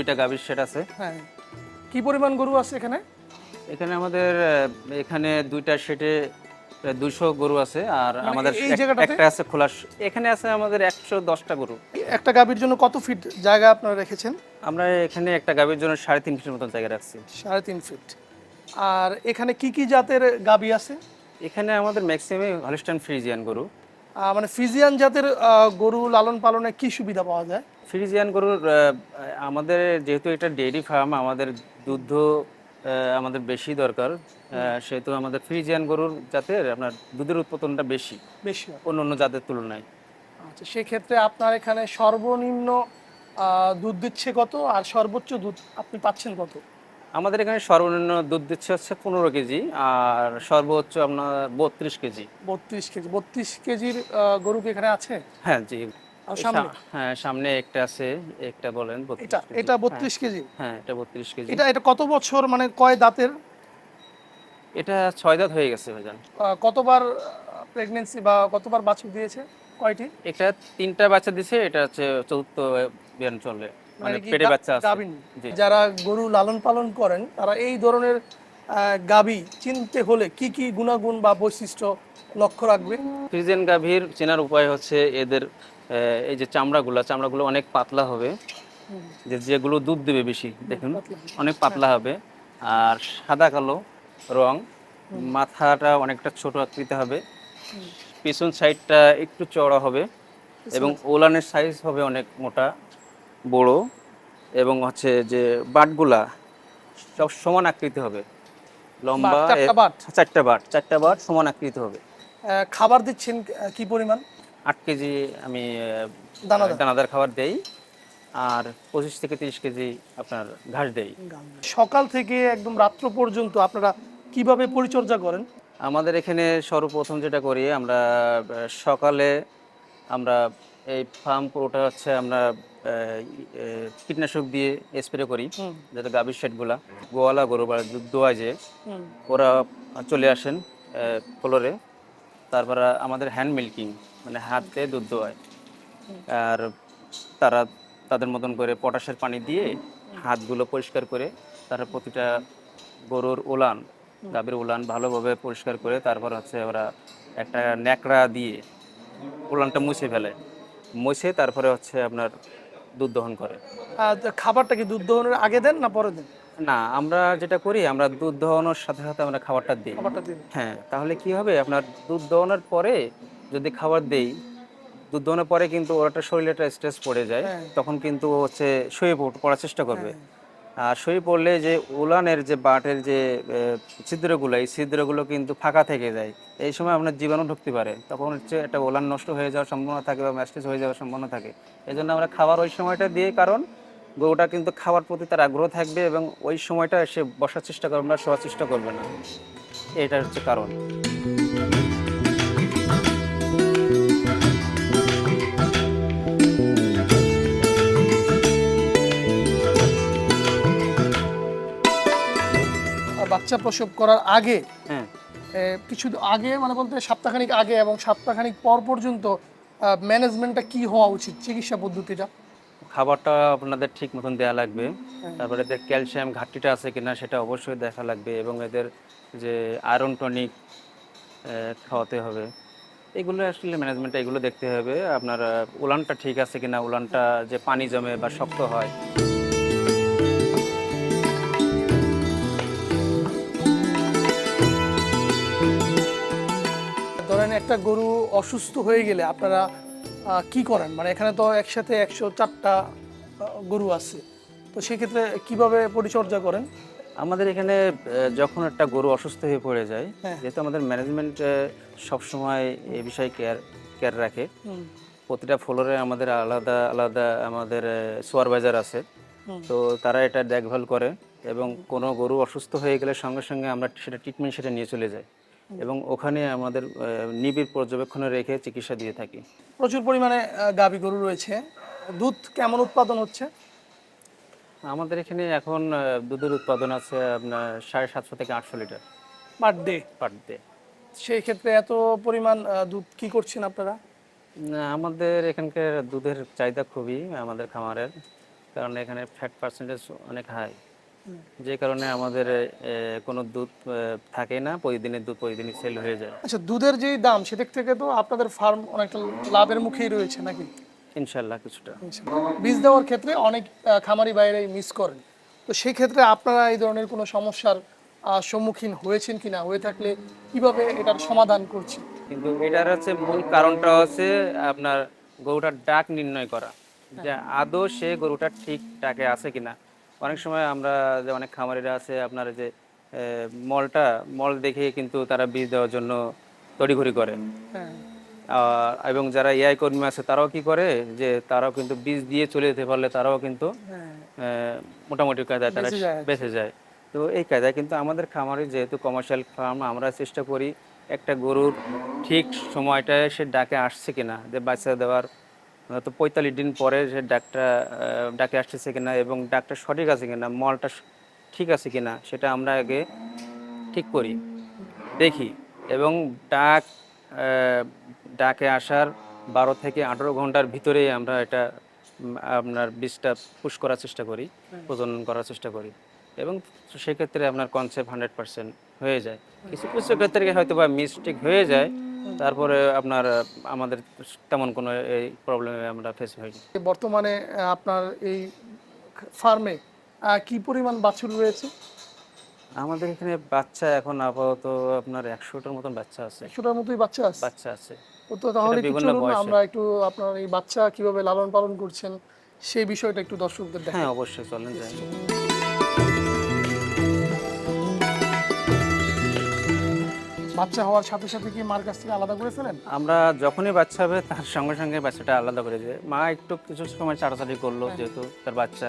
দুইটা গাভীর সেট আছে। হ্যাঁ। কি পরিমাণ গরু আছে এখানে? এখানে আমাদের আহ, এখানে দুইটা সেটে দুইশো গরু আছে আর মানে আমাদের এই এক- জায়গাটাতে? একটা আছে খোলা স- এখানে আছে আমাদের একশো দশটা গরু। একটা গাভীর জন্য কত ফিট জায়গা আপনারা রেখেছেন? আমরা এখানে একটা গাভীর জন্য সাড়ে তিন ফিটের মতন জায়গা রাখছি। সাড়ে তিন ফিট। আর এখানে কি কি জাতের গাভী আছে? এখানে আমাদের ম্যাক্সিমাম হলিস্টান ফ্রিজিয়ান গরু। মানে ফিজিয়ান জাতের গরু লালন পালনে কি সুবিধা পাওয়া যায়? ফ্রিজিয়ান গরুর আমাদের যেহেতু এটা ডেয়ারি ফার্ম আমাদের দুধ আমাদের বেশি দরকার। সেহেতু আমাদের ফ্রিজিয়ান গরুর জাতের আপনার দুধের উৎপাদনটা বেশি। বেশি অন্য অন্য জাতের তুলনায়। আচ্ছা সেক্ষেত্রে আপনার এখানে সর্বনিম্ন দুধ দিচ্ছে কত? আর সর্বোচ্চ দুধ আপনি পাচ্ছেন কত? আমাদের এখানে সর্বনিম্ন দুধ দিচ্ছে হচ্ছে পনেরো কেজি আর সর্বোচ্চ আপনার বত্রিশ কেজি। বত্রিশ কেজি বত্রিশ কেজির গরু কি এখানে আছে? হ্যাঁ জি। সামনে? হ্যাঁ সামনে একটা আছে একটা বলেন এটা এটা বত্রিশ কেজি? হ্যাঁ এটা বত্রিশ কেজি। এটা এটা কত বছর মানে কয় দাঁতের? এটা ছয় দাঁত হয়ে গেছে ভাইজান। কতবার প্রেগনেন্সি বা কতবার বাছুর দিয়েছে? কয়টি? এটা তিনটা বাচ্চা দিছে এটা হচ্ছে চতুর্থ বিয়ান চলে। মানে পেটে বাচ্চা আছে। যারা গরু লালন পালন করেন তারা এই ধরনের গাভী চিনতে হলে কি কি গুণাগুণ বা বৈশিষ্ট্য লক্ষ্য রাখবে? ফ্রিজেন গাভীর চেনার উপায় হচ্ছে এদের এই যে চামড়াগুলো চামড়াগুলো অনেক পাতলা হবে। যে যেগুলো দুধ দেবে বেশি দেখুন অনেক পাতলা হবে। আর সাদা কালো রং মাথাটা অনেকটা ছোট আকৃতি হবে। পিছন সাইডটা একটু চওড়া হবে এবং ওলানের সাইজ হবে অনেক মোটা। বড় এবং হচ্ছে যে বাটগুলা সব সমান আকৃতি হবে। লম্বা চারটা বাট। চারটা বাট চারটা বাট সমান আকৃতি হবে। খাবার দিচ্ছেন কি পরিমাণ? আট কেজি আমি দানাদার। দানাদার খাবার দেই আর পঁচিশ থেকে তিরিশ কেজি আপনার ঘাস দেই। সকাল থেকে একদম রাত্র পর্যন্ত আপনারা কীভাবে পরিচর্যা করেন? আমাদের এখানে সর্বপ্রথম যেটা করি আমরা সকালে আমরা এই ফার্ম পুরোটা হচ্ছে আমরা কীটনাশক দিয়ে স্প্রে করি যাতে গাভীর শেডগুলা। গোয়ালা গরু বা দুধ দোয়া যে ওরা চলে আসেন ফ্লোরে। তারপরে আমাদের হ্যান্ড মিল্কিং মানে হাতে দুধ দোয়ায়। আর তারা তাদের মতন করে পটাশের পানি দিয়ে হাতগুলো পরিষ্কার করে তারা প্রতিটা গরুর উলান গাভীর উলান ভালোভাবে পরিষ্কার করে তারপর হচ্ছে ওরা একটা ন্যাকড়া দিয়ে উলানটা মুছে ফেলে। মুছে তারপরে হচ্ছে আপনার দুধ দহন করে। খাবারটা কি দুধ দহনের আগে দেন না পরে দেন? না আমরা যেটা করি আমরা দুধ দহনের সাথে সাথে আমরা খাবারটা দিই। খাবারটা দিই হ্যাঁ তাহলে কি হবে আপনার দুধ দহনের পরে যদি খাবার দেই দুধ দহনের পরে কিন্তু ওর একটা শরীরে একটা স্ট্রেস পড়ে যায় হ্যাঁ। তখন কিন্তু হচ্ছে শুয়ে পড়- পড়ার চেষ্টা করবে। আর শুয়ে পড়লে যে উলানের যে বাটের যে ছিদ্রগুলো, এই ছিদ্রগুলো কিন্তু ফাঁকা থেকে যায়। এই সময় আপনার জীবাণু ঢুকতে পারে। তখন হচ্ছে একটা উলান নষ্ট হয়ে যাওয়ার সম্ভাবনা থাকে বা ম্যাস্টেজ হয়ে যাওয়ার সম্ভাবনা থাকে। এই জন্য আমরা খাবার ওই সময়টা দিয়ে, কারণ গরুটা কিন্তু খাবার প্রতি তার আগ্রহ থাকবে এবং ওই সময়টা সে বসার চেষ্টা করবে না, শোয়ার চেষ্টা করবে না। এটা হচ্ছে কারণ। বাচ্চা প্রসব করার আগে হ্যাঁ। কিছু আগে মানে বলতে সপ্তাহখানিক আগে এবং সপ্তাহখানিক পর পর্যন্ত ম্যানেজমেন্টটা কি হওয়া উচিত চিকিৎসা পদ্ধতিটা? খাবারটা আপনাদের ঠিক মতন দেওয়া লাগবে। তারপরে এদের ক্যালসিয়াম ঘাটতিটা আছে কিনা সেটা অবশ্যই দেখা লাগবে এবং এদের যে আয়রন টনিক খাওয়াতে হবে। এগুলো আসলে ম্যানেজমেন্ট এগুলো দেখতে হবে। আপনার উলানটা ঠিক আছে কিনা উলানটা যে পানি জমে বা শক্ত হয়। একটা গরু অসুস্থ হয়ে গেলে আপনারা কি করেন? মানে এখানে তো একসাথে একশো চারটা গরু আছে। তো সেক্ষেত্রে কীভাবে পরিচর্যা করেন? আমাদের এখানে যখন একটা গরু অসুস্থ হয়ে পড়ে যায় হ্যাঁ। যেহেতু আমাদের ম্যানেজমেন্ট সবসময় এ বিষয়ে কেয়ার কেয়ার রাখে। প্রতিটা ফ্লোরে আমাদের আলাদা আলাদা আমাদের সুপারভাইজার আছে। তো তারা এটা দেখভাল করে এবং কোনো গরু অসুস্থ হয়ে গেলে সঙ্গে সঙ্গে আমরা সেটা ট্রিটমেন্ট সেটা নিয়ে চলে যাই। এবং ওখানে আমাদের নিবিড় পর্যবেক্ষণে রেখে চিকিৎসা দিয়ে থাকি। প্রচুর পরিমাণে গাভী গরু রয়েছে। দুধ কেমন উৎপাদন হচ্ছে? আমাদের এখানে এখন দুধের উৎপাদন আছে আপনার সাড়ে সাতশো থেকে আটশো litre. Per day? Per day. সেই ক্ষেত্রে এত পরিমাণ দুধ কি করছেন আপনারা? আমাদের এখানকার দুধের চাহিদা খুবই আমাদের খামারের কারণ এখানে ফ্যাট পার্সেন্টেজ অনেক হাই যে কারণে আমাদের কোনো দুধ থাকে না প্রতিদিনের দুধ প্রতিদিনই সেল হয়ে যায়। আচ্ছা দুধের যেই দাম সেদিক থেকে তো আপনাদের ফার্ম অনেকটা লাভের মুখেই রয়েছে নাকি? ইনশাল্লাহ কিছুটা। বীজ দেওয়ার ক্ষেত্রে অনেক খামারি বাইরে মিস করেন। তো সেই ক্ষেত্রে আপনারা এই ধরনের কোনো সমস্যার সম্মুখীন হয়েছেন কিনা? হয়ে থাকলে কীভাবে এটার সমাধান করছেন? কিন্তু এটার হচ্ছে মূল কারণটা হচ্ছে আপনার গরুটার ডাক নির্ণয় করা। যে আদৌ সে গরুটা ঠিক ডাকে আছে কিনা। অনেক সময় আমরা যে অনেক খামারিরা আছে আপনার যে মলটা মল দেখে কিন্তু তারা বীজ দেওয়ার জন্য তড়িঘড়ি করে। হ্যাঁ। এবং যারা এআই কর্মী আছে তারাও কি করে যে তারাও কিন্তু বীজ দিয়ে চলে যেতে পারলে তারাও কিন্তু হ্যাঁ। মোটামুটি কায়দায় তারা বেঁচে যায়। বেঁচে যায়। তো এই কায়দায় কিন্তু আমাদের খামারে যেহেতু কমার্শিয়াল ফার্ম আমরা চেষ্টা করি একটা গরুর ঠিক সময়টায় সে ডাকে আসছে কিনা যে বাচ্চা দেওয়ার তো পঁয়তাল্লিশ দিন পরে সে ডাকটা ডাকে আসতেছে কিনা এবং ডাকটা সঠিক আছে কিনা, মলটা ঠিক আছে কিনা, সেটা আমরা আগে ঠিক করি, দেখি। এবং ডাক ডাকে আসার বারো থেকে আঠারো ঘণ্টার ভিতরেই আমরা এটা আপনার বীজটা পুশ করার চেষ্টা করি, প্রজনন করার চেষ্টা করি। এবং সেক্ষেত্রে আপনার কনসেপ্ট হান্ড্রেড পার্সেন্ট হয়ে যায়। কিছু কিছু ক্ষেত্রে হয়তো বা মিস্টেক হয়ে যায় তারপরে আপনার আমাদের তেমন কোনো এই প্রবলেমে আমরা ফেস হইনি। বর্তমানে আপনার এই ফার্মে কি পরিমাণ বাছুর রয়েছে? আমাদের এখানে বাচ্চা এখন আপাতত আপনার একশোটার মতন বাচ্চা আছে। একশোটার মতোই বাচ্চা আছে? বাচ্চা আছে। তো তাহলে। আমরা একটু আপনার এই বাচ্চা কীভাবে লালন পালন করছেন সেই বিষয়টা একটু দর্শকদের হ্যাঁ অবশ্যই চলেন যাই। বাচ্চা হওয়ার সাথে সাথে কি মার কাছ থেকে আলাদা করে ফেলেন আমরা যখনই বাচ্চা হবে তার সঙ্গে সঙ্গে বাচ্চাটা আলাদা করে দেয় মা একটু কিছু সময় চাটাচাটি করল যেহেতু তার বাচ্চা।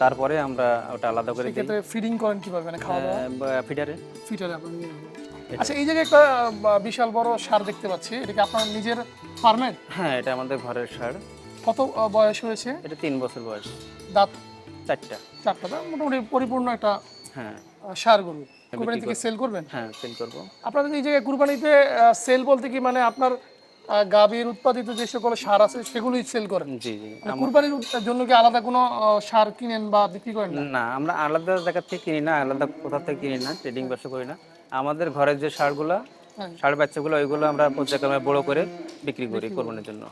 তারপরে আমরা ওটা আলাদা করে দিই। ফিডিং করেন কীভাবে? মানে খাওয়া দাওয়া? ফিডারে ফিটারে আপনি আচ্ছা এই জায়গায় একটা বিশাল বড় সার দেখতে পাচ্ছি। এটা কি আপনার নিজের ফার্মের হ্যাঁ এটা আমাদের ঘরের সার। কত বয়স হয়েছে? এটা তিন বছর বয়স। দাঁত? চারটা। চারটা মোটামুটি পরিপূর্ণ একটা হ্যাঁ। সার গরু। কুরবানি থেকে সেল করবেন? হ্যাঁ সেল করব। আপনাদের এই জায়গায় কুরবানিতে সেল বলতে কি মানে আপনার গাভীর উৎপাদিত যে সকল সার আছে সেগুলোই সেল করেন? জি জি। মানে কুরবানির জন্য কি আলাদা কোনো সার কিনেন বা বিক্রি করেন না? আমরা আলাদা জায়গা থেকে কিনি না আলাদা কোথা থেকে কিনি না ট্রেডিং ব্যবসা করি না। আমাদের ঘরের যে সারগুলা হ্যাঁ। বাচ্চাগুলো ওইগুলো আমরা পর্যায়ক্রমে বড় করে বিক্রি করি কোরবানির জন্য।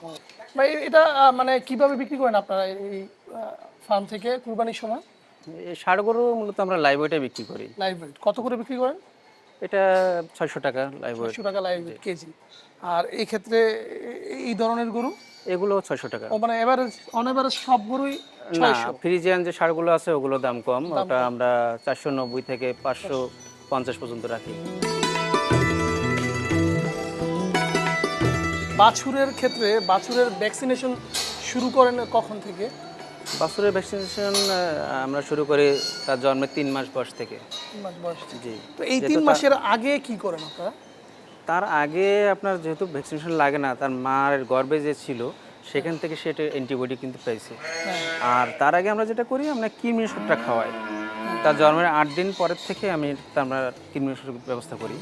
এটা মানে কীভাবে বিক্রি করেন আপনারা এই ফার্ম থেকে কুরবানির সময়? এই সারগুলো মূলত আমরা লাইভ ওয়েটে বিক্রি করি। লাইভ ওয়েট কত করে বিক্রি করেন? এটা ছয়শো টাকা লাইভ ওয়েট টাকা লাইভ ওয়েট কেজি। আর এই ক্ষেত্রে এই ধরনের গরু? এগুলো ছয়শো টাকা। ও মানে এভারেজ অন এভারেজ সব গরুই না ফ্রিজিয়ান যে সারগুলো আছে ওগুলো দাম কম। ওটা আমরা চারশো নব্বই থেকে পাঁচশো পঞ্চাশ পর্যন্ত রাখি। বাছুরের ক্ষেত্রে বাছুরের ভ্যাকসিনেশন শুরু করেন কখন থেকে? বাছুরের ভ্যাকসিনেশন আমরা শুরু করি তার জন্মের তিন মাস বয়স থেকে। মাস বয়স জি। তো এই তিন মাসের আগে কি করেন আপনারা? তার আগে আপনার যেহেতু ভ্যাকসিনেশন লাগে না তার মার গর্ভে যে ছিল সেখান থেকে সেটা অ্যান্টিবডি কিন্তু পেয়েছে। আর তার আগে আমরা যেটা করি আমরা কৃমিনাশকটা খাওয়াই। তার জন্মের আট দিন পরের থেকে আমি আমরা কৃমিনাশক ব্যবস্থা করি।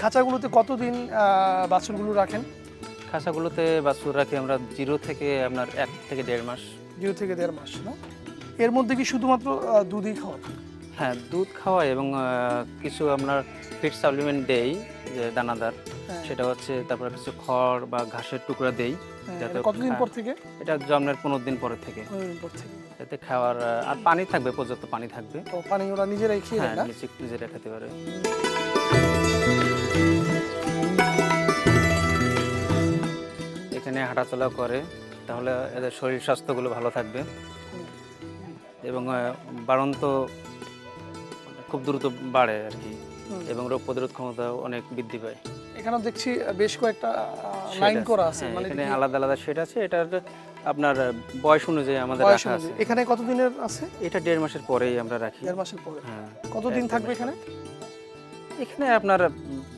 খাঁচাগুলোতে কতদিন বাছুরগুলো রাখেন? খাঁচাগুলোতে বাছুর রাখি আমরা জিরো থেকে আপনার এক থেকে দেড় মাস। জিরো থেকে দেড় মাস না? এর মধ্যে কি শুধুমাত্র দুধই খাওয়া? হ্যাঁ দুধ খাওয়াই এবং কিছু আপনার ফিড সাপ্লিমেন্ট দেই যে দানাদার। হ্যাঁ। সেটা হচ্ছে তারপরে কিছু খড় বা ঘাসের টুকরা দেই হ্যাঁ, যাতে কতদিন পর থেকে? এটা জন্মের পনেরো দিন পরে থেকে। যাতে খাওয়ার আর পানি থাকবে পর্যাপ্ত পানি থাকবে। পানি ওরা নিজেরাই খেয়ে হ্যাঁ নিজেরা খেতে পারে। এখানে হাঁটাচলা করে তাহলে এদের শরীর স্বাস্থ্যগুলো ভালো থাকবে। এবং বাড়ন্ত খুব দ্রুত বাড়ে আর কি। এবং রোগ প্রতিরোধ ক্ষমতা অনেক বৃদ্ধি পায়। এখানেও দেখছি বেশ কয়েকটা লাইন করা আছে হ্যাঁ, মানে এখানে আলাদা আলাদা শেড আছে। এটা আপনার বয়স অনুযায়ী আমাদের রাখা আছে। এখানে কতদিনের আছে? এটা দেড় মাসের পরেই আমরা রাখি। দেড় মাসের পরে। হ্যাঁ কতদিন থাকবে এখানে? এখানে আপনার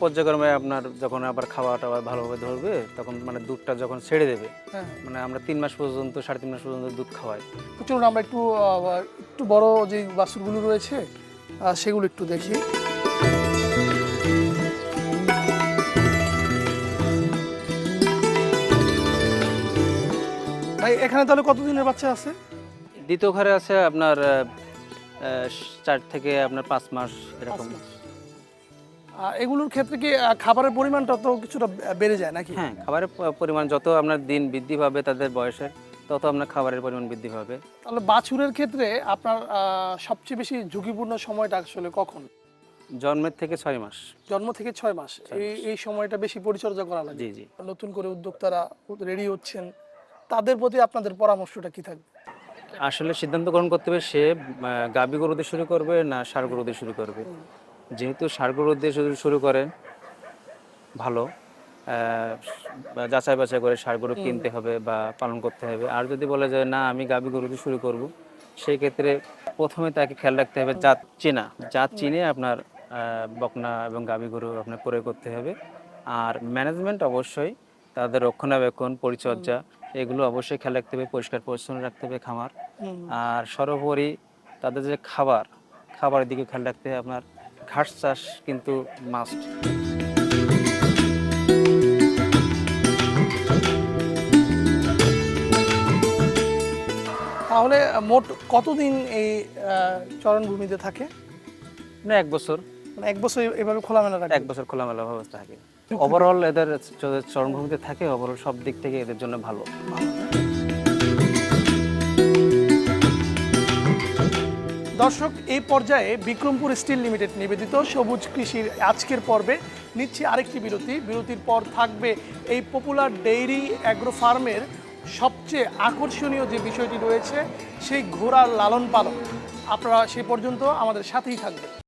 পর্যায়ক্রমে আপনার যখন আবার খাওয়া টাওয়া ভালোভাবে ধরবে তখন মানে দুধটা যখন ছেড়ে দেবে হ্যাঁ। মানে আমরা তিন মাস পর্যন্ত সাড়ে তিন মাস পর্যন্ত দুধ খাওয়াই। চলুন আমরা একটু একটু বড় যে বাসুরগুলো রয়েছে সেগুলো একটু দেখি। ভাই এখানে তাহলে কতদিনের বাচ্চা আছে? দ্বিতীয় ঘরে আছে আপনার চার থেকে আপনার পাঁচ মাস এরকম। এগুলোর ক্ষেত্রে কি খাবারের পরিমাণটা তো কিছুটা বেড়ে যায় নাকি? হ্যাঁ খাবারের পরিমাণ যত আপনার দিন বৃদ্ধি পাবে তাদের বয়সে তত আপনার খাবারের পরিমাণ বৃদ্ধি পাবে। তাহলে বাছুরের ক্ষেত্রে আপনার সবচেয়ে বেশি ঝুঁকিপূর্ণ সময়টা আসলে কখন? জন্মের থেকে ছয় মাস। জন্ম থেকে ছয় মাস। এই এই সময়টা বেশি পরিচর্যা করা লাগে। জি জি। নতুন করে উদ্যোক্তারা রেডি হচ্ছেন তাদের প্রতি আপনাদের পরামর্শটা কি থাকবে? আসলে সিদ্ধান্ত গ্রহণ করতে হবে সে আহ, গাভী গরু দিয়ে শুরু করবে না সার গরু দিয়ে শুরু করবে। যেহেতু গরু দিয়ে শুরু শুরু করে ভালো যাচাই বাছাই করে গরু কিনতে হবে বা পালন করতে হবে। আর যদি বলে যে না আমি গাভী গরু দিয়ে শুরু করব সেই ক্ষেত্রে প্রথমে তাকে খেয়াল রাখতে হবে জাত চেনা। জাত চিনে আপনার বকনা এবং গাভী গরু আপনার প্রয়োগ করতে হবে। আর ম্যানেজমেন্ট অবশ্যই তাদের রক্ষণাবেক্ষণ পরিচর্যা এগুলো অবশ্যই খেয়াল রাখতে হবে পরিষ্কার পরিচ্ছন্ন রাখতে হবে খামার। আর সর্বোপরি তাদের যে খাবার খাবারের দিকে খেয়াল রাখতে হবে আপনার ঘাস চাষ কিন্তু মাস্ট তাহলে মোট কতদিন এই চরণভূমিতে থাকে? না এক বছর। মানে এক বছর এভাবে খোলামেলা রাখবে এক বছর খোলামেলা অবস্থা থাকে। ওভারঅল এদের চরণভূমিতে থাকে ওভারঅল সব দিক থেকে এদের জন্য ভালো। দর্শক এই পর্যায়ে বিক্রমপুর স্টিল লিমিটেড নিবেদিত সবুজ কৃষির আজকের পর্বে নিচ্ছি আরেকটি বিরতি। বিরতির পর থাকবে এই পপুলার ডেইরি অ্যাগ্রো ফার্মের সবচেয়ে আকর্ষণীয় যে বিষয়টি রয়েছে, সেই ঘোড়ার লালন পালন। আপনারা সে পর্যন্ত আমাদের সাথেই থাকবেন।